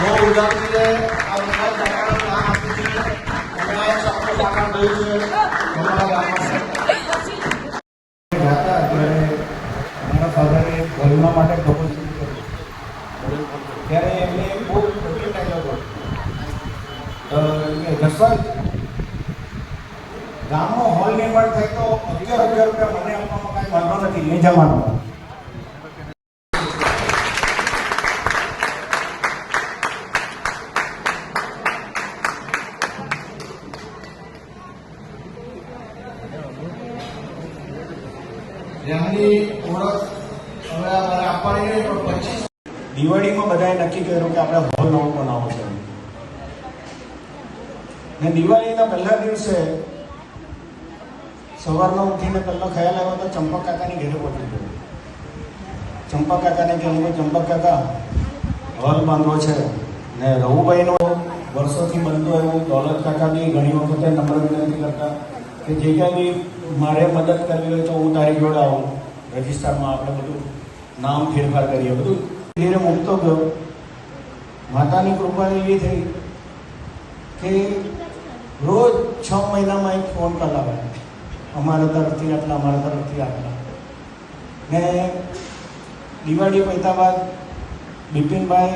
બહુ ઉદાસીને આ બધા સાકારનું દાન આપ્યું છે અને છે અમારા ગામમાં હતા ત્યારે મારા એમને બહુ ગામમાં હોલ નિર્માણ થાય તો અગિયાર હજાર રૂપિયા મને આપવામાં કાંઈ વાંધો નથી. નહીં જમાનો જેમની ઓળખ, હવે આપવાની નહીં પણ પચીસ દિવાળીમાં બધાએ નક્કી કર્યું કે આપણે હોલ નવો બનાવવો છે. ને દિવાળીના પહેલા દિવસે સવારનો ઉઠીને પહેલો ખ્યાલ આવ્યો તો ચંપક કાકાની ઘેરે પહોંચી ગયો. ચંપક કાકાને કે હું ચંપક કાકા, હોલ બાંધવો છે. ને રઘુભાઈનો વર્ષોથી બનતો એવું દોલત કાકા બી ઘણી વખતે નંબર વિનંતી કરતા કે જે કાંઈ મારે મદદ કરવી હોય તો હું તારી જોડે આવું. રજિસ્ટરમાં આપણે બધું નામ ફેરફાર કરીએ. બધું ધીરે મૂકતો ગયો માતાની કૃપા એવી થઈ કે રોજ છ મહિનામાં એક ફોન કોલ આવે. અમારા તરફથી આટલા, અમારા તરફથી આટલા. ને દિવાળી પૈતા બાદ બિપિનભાઈ,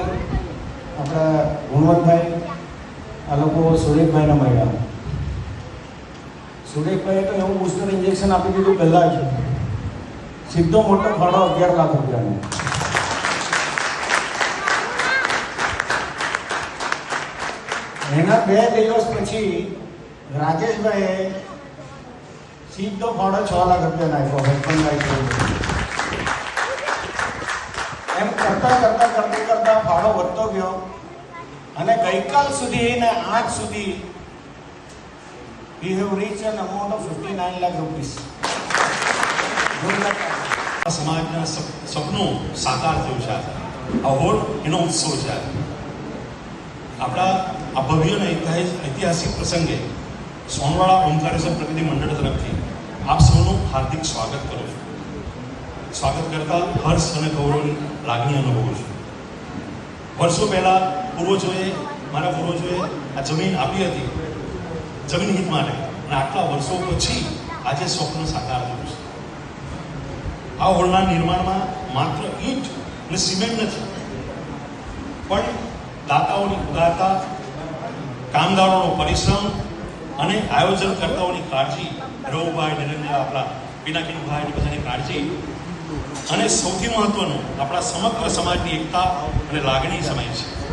આપણા ગુણવંતભાઈ, આ લોકો સુરેશભાઈને મળ્યા. સુરેશભાઈએ તો એવું બુસ્ટર ઇન્જેક્શન આપી દીધું પહેલાં જ. સીધો મોટો ફાળો અગિયાર લાખ રૂપિયાનો. એના બે દિવસ પછી રાજેશભાઈએ સીધો ફાળો છ લાખ રૂપિયા નાખ્યો હસબન્ડ એમ કરતા કરતા કરતા કરતા ફાળો વધતો ગયો અને ગઈકાલ સુધી ને આજ સુધી we have reach an amount of fifty nine lakh rupees આ સમાજના સપ- સપનું સાકાર થયું છે. આ હોળ એનો ઉત્સવ છે. આપણા આ ભવ્ય અને ઐતિહાસિક ઐતિહાસિક પ્રસંગે સોનવાળા ઓમકારેશ્વર પ્રગતિ મંડળ તરફથી આપ સૌનું હાર્દિક સ્વાગત કરું છું. સ્વાગત કરતા હર્ષ અને ગૌરવની લાગણી અનુભવું છું. વર્ષો પહેલા પૂર્વજોએ, મારા પૂર્વજોએ આ જમીન આપી હતી. જમીન હિત માટે અને આટલા વર્ષો પછી આજે સ્વપ્ન સાકાર થયું છે. આ હોલના નિર્માણમાં માત્ર ઈંટ અને સિમેન્ટ નથી. પણ દાતાઓની ઉદારતા, કામદારોનો પરિશ્રમ અને આયોજનકર્તાઓની કાળજી રવુભાઈ નરેન્દ્ર આપણા પિનાકીનભાઈ બધાની કાળજી. અને સૌથી મહત્વનું, આપણા સમગ્ર સમાજની એકતા અને લાગણી સમાય છે.